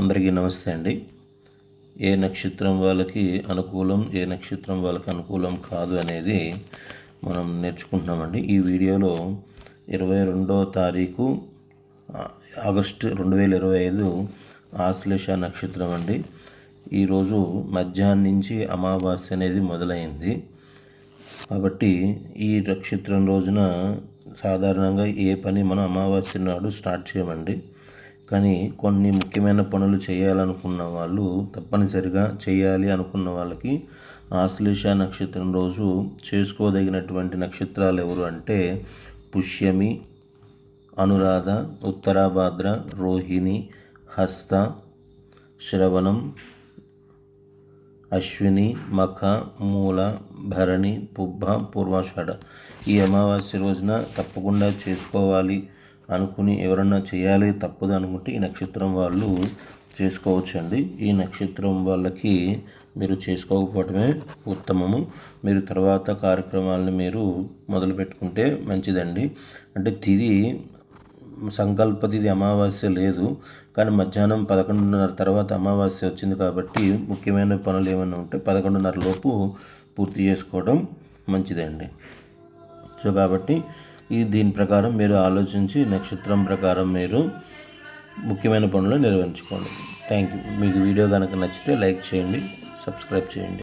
అందరికీ నమస్తే అండి. ఏ నక్షత్రం వాళ్ళకి అనుకూలం ఏ నక్షత్రం వాళ్ళకి అనుకూలం కాదు అనేది మనం నేర్చుకుంటున్నామండి. ఈ వీడియోలో ఇరవై రెండో తారీఖు ఆగస్టు రెండు వేల ఇరవై ఐదు ఆశ్లేష నక్షత్రం అండి. ఈరోజు మధ్యాహ్నం నుంచి అమావాస్య అనేది మొదలైంది. కాబట్టి ఈ నక్షత్రం రోజున సాధారణంగా ఏ పని మనం అమావాస్య నాడు స్టార్ట్ చేయమండి. కానీ కొన్ని ముఖ్యమైన పనులు చేయాలనుకున్న వాళ్ళు తప్పనిసరిగా చేయాలి అనుకున్న వాళ్ళకి ఆశ్లేష నక్షత్రం రోజు చేసుకోదగినటువంటి నక్షత్రాలు ఎవరు అంటే పుష్యమి అనురాధ ఉత్తరాభాద్ర రోహిణి హస్త శ్రవణం అశ్విని మఖ మూల భరణి పుబ్బ పూర్వాషాఢ. ఈ అమావాస్య రోజున తప్పకుండా చేసుకోవాలి. అనుకుని ఎవరన్నా చేయాలి తప్పదు అనుకుంటే ఈ నక్షత్రం వాళ్ళు చేసుకోవచ్చండి. ఈ నక్షత్రం వాళ్ళకి మీరు చేసుకోకపోవటమే ఉత్తమము. మీరు తర్వాత కార్యక్రమాలను మీరు మొదలు పెట్టుకుంటే మంచిదండి. అంటే తిది సంకల్ప తిది అమావాస్య లేదు. కానీ మధ్యాహ్నం పదకొండున్నర తర్వాత అమావాస్య వచ్చింది కాబట్టి ముఖ్యమైన పనులు ఏమైనా ఉంటే పదకొండున్నర లోపు పూర్తి చేసుకోవడం మంచిదండి. సో కాబట్టి ఈ దీని ప్రకారం మీరు ఆలోచించి నక్షత్రం ప్రకారం మీరు ముఖ్యమైన పనులు నిర్వహించుకోండి. థ్యాంక్ యూ మీకు వీడియో కనుక నచ్చితే లైక్ చేయండి సబ్స్క్రైబ్ చేయండి.